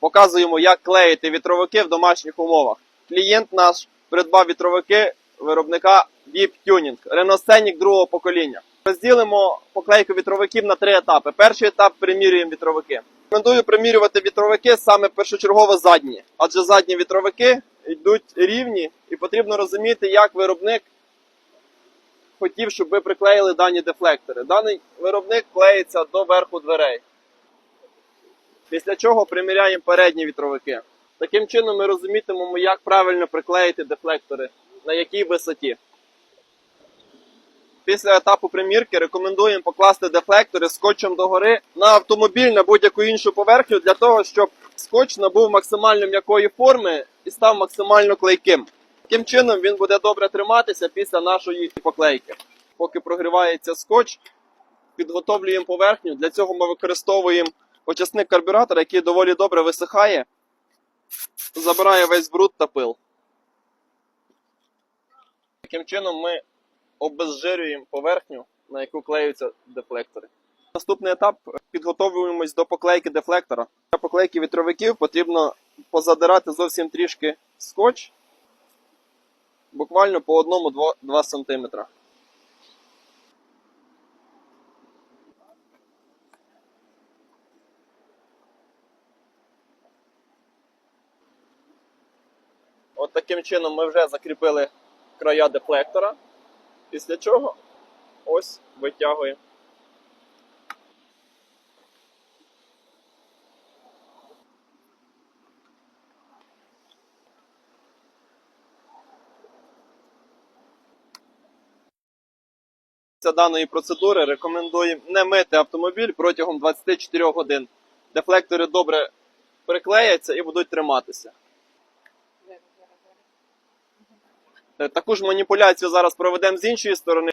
показуємо, як клеїти вітровики в домашніх умовах. Клієнт наш придбав вітровики виробника Deep Tuning Scenic другого покоління. Розділимо поклейку вітровиків на три етапи. Перший етап примірюємо вітровики. Рекомендую примірювати вітровики саме першочергово задні, адже задні вітровики йдуть рівні, і потрібно розуміти, як виробник хотів, щоб ви приклеїли дані дефлектори. Даний виробник клеїться до верху дверей. Після чого приміряємо передні вітровики. Таким чином ми розумітимемо, як правильно приклеїти дефлектори, на якій висоті. Після етапу примірки рекомендуємо покласти дефлектори скотчем догори на автомобіль на будь-яку іншу поверхню для того, щоб скотч набув максимально м'якої форми і став максимально клейким. Таким чином він буде добре триматися після нашої поклейки. Поки прогрівається скотч, підготовлюємо поверхню. Для цього ми використовуємо очисник карбюратора, який доволі добре висихає, забирає весь бруд та пил. Таким чином ми обезжирюємо поверхню, на яку клеються дефлектори. Наступний етап підготовуємось до поклейки дефлектора. Для поклейки вітровиків потрібно позадирати зовсім трішки скотч, буквально по 1-2 см. От таким чином ми вже закріпили края дефлектора. Після чого ось витягуємо. Після даної процедури рекомендуємо не мити автомобіль протягом 24 годин. Дефлектори добре приклеяться і будуть триматися. Таку ж маніпуляцію зараз проведемо з іншої сторони.